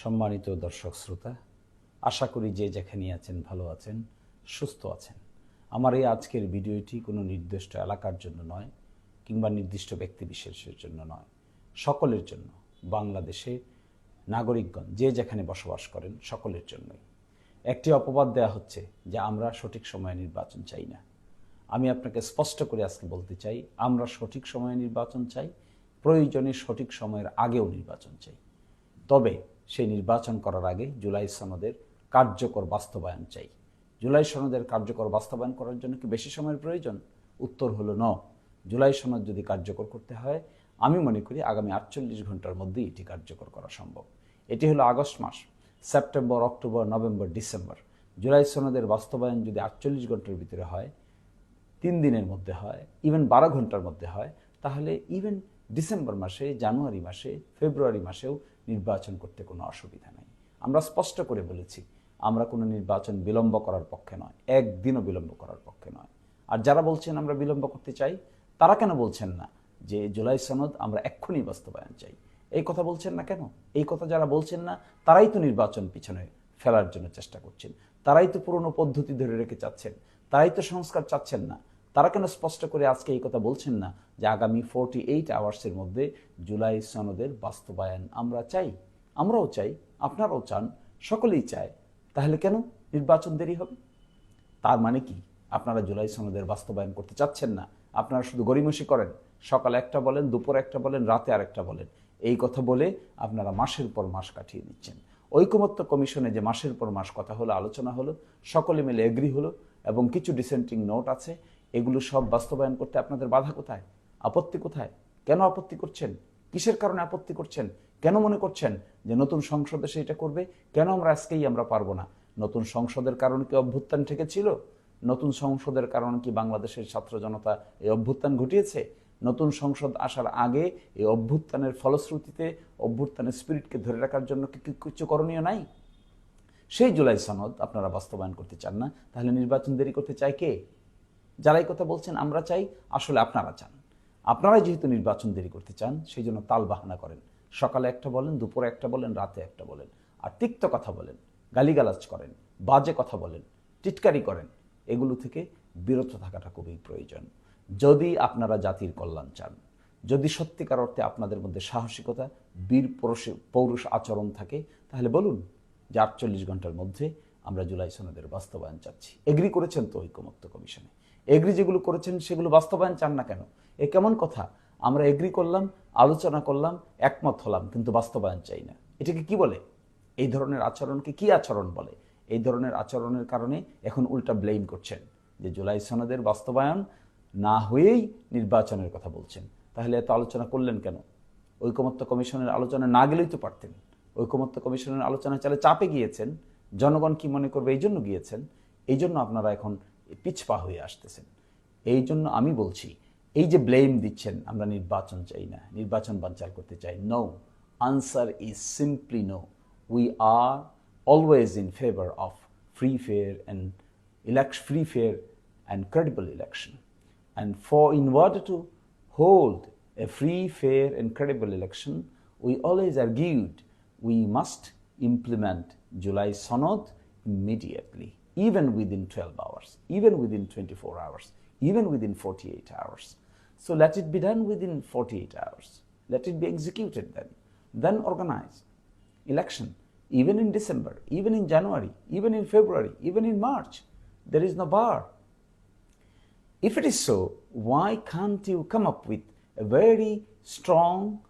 সম্মানিত দর্শক শ্রোতা, আশা করি যে যেখানে আছেন ভালো আছেন, সুস্থ আছেন। আমার এই আজকের ভিডিওটি কোনো নির্দিষ্ট এলাকার জন্য নয় কিংবা নির্দিষ্ট ব্যক্তি বিশেষের জন্য নয়, সকলের জন্য। বাংলাদেশে নাগরিকগণ যে যেখানে বসবাস করেন সকলের জন্যই। একটি অপবাদ দেয়া হচ্ছে যে আমরা সঠিক সময়ে নির্বাচন চাই না। আমি আপনাকে স্পষ্ট করে আজকে বলতে চাই, আমরা সঠিক সময়ে নির্বাচন চাই, প্রয়োজনে সঠিক সময়ের আগেও নির্বাচন চাই। তবে সেই নির্বাচন করার আগে জুলাই সনদের কার্যকর বাস্তবায়ন চাই। জুলাই সনদের কার্যকর বাস্তবায়ন করার জন্য কি বেশি সময়ের প্রয়োজন? উত্তর হলো ন জুলাই সনদ যদি কার্যকর করতে হয়, আমি মনে করি আগামী আটচল্লিশ ঘণ্টার মধ্যেই এটি কার্যকর করা সম্ভব। এটি হলো আগস্ট মাস, September, October, November, December. July সনদের বাস্তবায়ন যদি আটচল্লিশ ঘণ্টার ভিতরে হয়, তিন দিনের মধ্যে হয় ইভেন বারো ঘণ্টার মধ্যে হয়, তাহলে ইভেন ডিসেম্বর মাসে, জানুয়ারি মাসে, ফেব্রুয়ারি মাসেও নির্বাচন করতে কোনো অসুবিধা নাই। আমরা স্পষ্ট করে বলেছি, আমরা কোনো নির্বাচন বিলম্ব করার পক্ষে নয়, একদিনও বিলম্ব করার পক্ষে নয়। আর যারা বলছেন আমরা বিলম্ব করতে চাই, তারা কেন বলছেন না যে জুলাই সনদ আমরা এক্ষুনি বাস্তবায়ন চাই? এই কথা বলছেন না কেন? এই কথা যারা বলছেন না, তারাই তো নির্বাচন পিছনে ফেলার জন্য চেষ্টা করছেন। তারাই তো পুরনো পদ্ধতি ধরে রেখে চাচ্ছেন। তারাই তো সংস্কার চাচ্ছেন না। তারা কেন স্পষ্ট করে আজকে এই কথা বলছেন না যে আগামী ফোরটি এইট আওয়ার্সের মধ্যে জুলাই সনদের বাস্তবায়ন আমরা চাই? আমরাও চাই, আপনারাও চান, সকলেই চায়। তাহলে কেন নির্বাচন দেরি হবে? তার মানে কি? আপনারা জুলাই সনদের বাস্তবায়ন করতে চাচ্ছেন না। আপনারা শুধু গরিমসি করেন। সকাল একটা বলেন, দুপুর একটা বলেন, রাতে আরেকটা বলেন। এই কথা বলে আপনারা মাসের পর মাস কাটিয়ে দিচ্ছেন ঐকমত্য কমিশনে যে মাসের পর মাস কথা হলো, আলোচনা হলো, সকলে মিলে এগ্রি হলো এবং কিছু ডিসেন্টিং নোট আছে। এগুলো সব বাস্তবায়ন করতে আপনাদের বাধা কোথায়? আপত্তি কোথায়? কেন আপত্তি করছেন? কিসের কারণে আপত্তি করছেন? কেন মনে করছেন যে নতুন সংসদ এসে এটা করবে? কেন আমরা আজকেই আমরা পারব না? নতুন সংসদের কারণ কি অভ্যুত্থান ঠেকেছিল? নতুন সংসদের কারণে কি বাংলাদেশের ছাত্র জনতা এই অভ্যুত্থান ঘটিয়েছে? নতুন সংসদ আসার আগে এই অভ্যুত্থানের ফলশ্রুতিতে অভ্যুত্থানের স্পিরিটকে ধরে রাখার জন্য কি কিছু করণীয় নাই? সেই জুলাই সনদ আপনারা বাস্তবায়ন করতে চান না? তাহলে নির্বাচন দেরি করতে চায় কে? যারা এই কথা বলছেন, আমরা চাই আসলে আপনারা চান। আপনারাই যেহেতু নির্বাচন দেরি করতে চান, সেই জন্য তাল বাহানা করেন। সকালে একটা বলেন, দুপুরে একটা বলেন, রাতে একটা বলেন। আর তিক্ত কথা বলেন, গালিগালাজ করেন, বাজে কথা বলেন, টিটকারি করেন, এগুলো থেকে বিরত থাকাটা খুবই প্রয়োজন। যদি আপনারা জাতির কল্যাণ চান, যদি সত্যিকার অর্থে আপনাদের মধ্যে সাহসিকতা, বীর পৌরুষ- আচরণ থাকে, তাহলে বলুন যে আটচল্লিশ ঘণ্টার মধ্যে আমরা জুলাই সনদের বাস্তবায়ন চাচ্ছি। এগ্রি করেছেন তো ঐকমত্য কমিশনে। এগ্রি যেগুলো করেছেন সেগুলো বাস্তবায়ন চান না কেন? এ কেমন কথা? আমরা এগ্রি করলাম, আলোচনা করলাম, একমত হলাম, কিন্তু বাস্তবায়ন চাই না। এটাকে কি বলে? এই ধরনের আচরণকে কি আচরণ বলে? এই ধরনের আচরণের কারণে এখন উল্টা ব্লেম করছেন যে জুলাই সনদের বাস্তবায়ন না হয়েই নির্বাচনের কথা বলছেন। তাহলে এত আলোচনা করলেন কেন? ঐকমত্য কমিশনের আলোচনা না গেলেই তো পারতেন। ঐকমত্য কমিশনের আলোচনা চালে চাপে গিয়েছেন। জনগণ কি মনে করবে? এই জন্য গিয়েছেন। এই জন্য আপনারা এখন পিছপা হয়ে আসতেছেন এই জন্য আমি বলছি এই যে ব্লেম দিচ্ছেন আমরা নির্বাচন চাই না নির্বাচন বানচাল করতে চাই no answer is simply no we are always in favour of free fair and election, free, fair, and credible election. And for in order to hold a free, fair, and credible election, we always argued we must implement July Sonod immediately, even within 12 hours, even within 24 hours, even within 48 hours. So let it be done within 48 hours. Let it be executed then. Then organize election, even in December, even in January, even in February, even in March. There is no bar. If it is so, why can't you come up with a very strong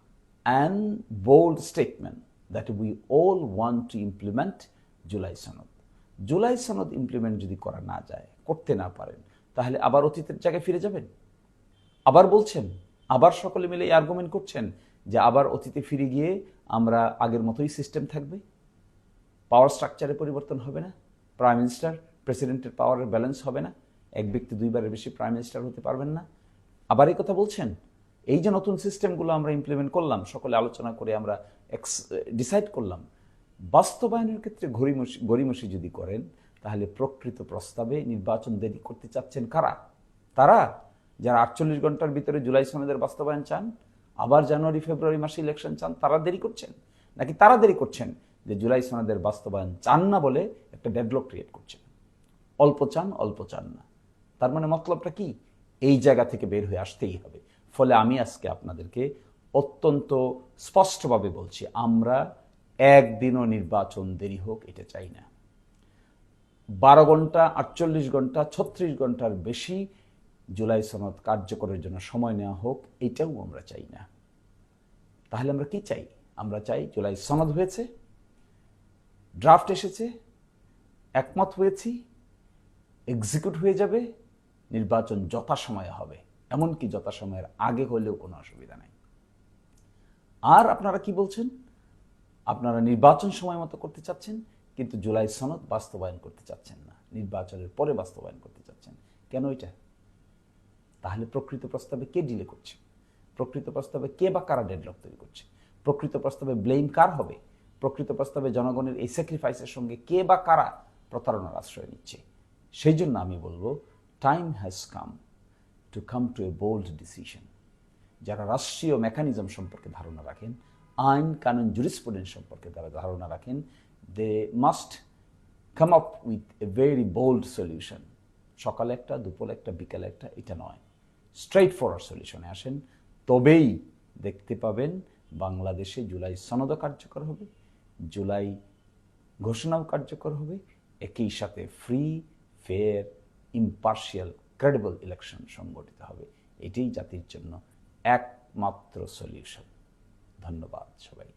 and bold statement that we all want to implement July Sanad? July সনদ implement যদি করা না যায়, করতে না পারেন, তাহলে আবার অতীতের জায়গায় ফিরে যাবেন। আবার বলছেন, আবার সকলে মিলে আর্গুমেন্ট করছেন যে আবার অতীতে ফিরে গিয়ে আমরা আগের মতোই সিস্টেম থাকবে। পাওয়ার স্ট্রাকচারে পরিবর্তন হবে না প্রাইম মিনিস্টার প্রেসিডেন্টের পাওয়ারের ব্যালেন্স হবে না, এক ব্যক্তি দুইবারের বেশি প্রাইম মিনিস্টার হতে পারবেন না। আবার এই কথা বলছেন, এই যে নতুন সিস্টেমগুলো আমরা ইমপ্লিমেন্ট করলাম, সকলে আলোচনা করে আমরা ডিসাইড করলাম বাস্তবায়নের ক্ষেত্রে ঘড়িমসি, গড়িমসি যদি করেন, তাহলে প্রকৃত প্রস্তাবে নির্বাচন দেরি করতে চাচ্ছেন কারা? তারা যারা আটচল্লিশ ঘণ্টার ভিতরে জুলাই সনদের বাস্তবায়ন চান, আবার জানুয়ারি, ফেব্রুয়ারি মাসে ইলেকশন চান, তারা দেরি করছেন? নাকি তারা দেরি করছেন যে জুলাই সনদের বাস্তবায়ন চান না বলে একটা ডেডলক ক্রিয়েট করছেন? অল্প চান অল্প চান না। তার মানে মতলবটা কি? এই জায়গা থেকে বের হয়ে আসতেই হবে। ফলে আমি আজকে আপনাদেরকে অত্যন্ত স্পষ্টভাবে বলছি, আমরা একদিনও নির্বাচন দেরি হোক, এটা চাই না। বারো ঘণ্টা, আটচল্লিশ ঘণ্টা, ছত্রিশ ঘণ্টার বেশি জুলাই সনদ কার্যকরের জন্য সময় নেওয়া হোক, এটাও আমরা চাই না। তাহলে আমরা কি চাই? আমরা চাই জুলাই সনদ হয়েছে, ড্রাফট এসেছে, একমত হয়েছি, এক্সিকিউট হয়ে যাবে, নির্বাচন যথাসময়ে হবে। এমনকি যথাসময়ের আগে হলেও কোনো অসুবিধা নেই। আর আপনারা কি বলছেন? আপনারা নির্বাচন সময় মতো করতে চাচ্ছেন, কিন্তু জুলাই সনদ বাস্তবায়ন করতে চাচ্ছেন না। নির্বাচনের পরে বাস্তবায়ন করতে চাচ্ছেন। কেন এটা? তাহলে প্রকৃত প্রস্তাবে কে ডিলে করছে? প্রকৃত প্রস্তাবে কে বা কারা ডেডলক তৈরি করছে? প্রকৃত প্রস্তাবে ব্লেম কার হবে? প্রকৃত প্রস্তাবে জনগণের এই স্যাক্রিফাইসের সঙ্গে কে বা কারা প্রতারণার আশ্রয় নিচ্ছে? সেই জন্য আমি বলব time has come to come to a bold decision যারা রাষ্ট্রীয় মেকানিজম সম্পর্কে ধারণা রাখেন আইন কানুন জুরিসপ্রুডেন্স সম্পর্কে তারা ধারণা রাখেন they must come up with a very bold solution সকালে একটা, দুপুরে একটা, বিকালে একটা, এটা নয়। স্ট্রেইট ফরওয়ার্ড সলিউশনে আসেন। তবেই দেখতে পাবেন বাংলাদেশে জুলাই সনদ কার্যকর হবে, জুলাই ঘোষণাও কার্যকর হবে, একই সাথে free fair impartial credible election সংগঠিত হবে। এটাই জাতির জন্য একমাত্র সলিউশন ধন্যবাদ সবাই